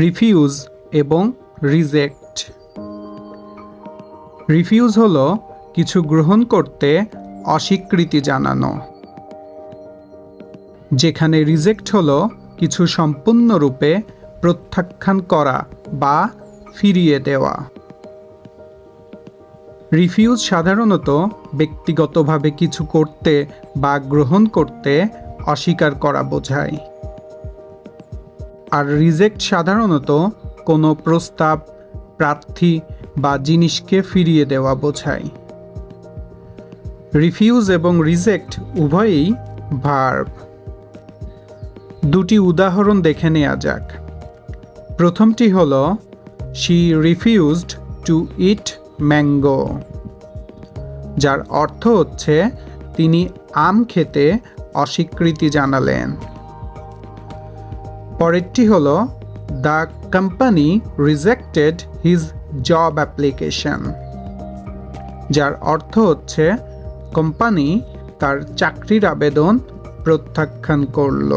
Refuse এবং reject refuse হল কিছু গ্রহণ করতে অস্বীকৃতি জানানো। যেখানে রিজেক্ট হল কিছু সম্পূর্ণরূপে প্রত্যাখ্যান করা বা ফিরিয়ে দেওয়া। রিফিউজ সাধারণত ব্যক্তিগতভাবে কিছু করতে বা গ্রহণ করতে অস্বীকার করা বোঝায়। আর রিজেক্ট সাধারণত কোনো প্রস্তাব, প্রার্থী বা জিনিসকে ফিরিয়ে দেওয়া বোঝায়। রিফিউজ এবং রিজেক্ট উভয়ই ভার্ব। দুটি উদাহরণ দেখে নেওয়া যাক। প্রথমটি হল, she refused to eat mango যার অর্থ হচ্ছে তিনি আম খেতে অস্বীকৃতি জানালেন। পরেরটি হল, the company rejected his job application যার অর্থ হচ্ছে, কোম্পানি তার চাকরির আবেদন প্রত্যাখ্যান করল।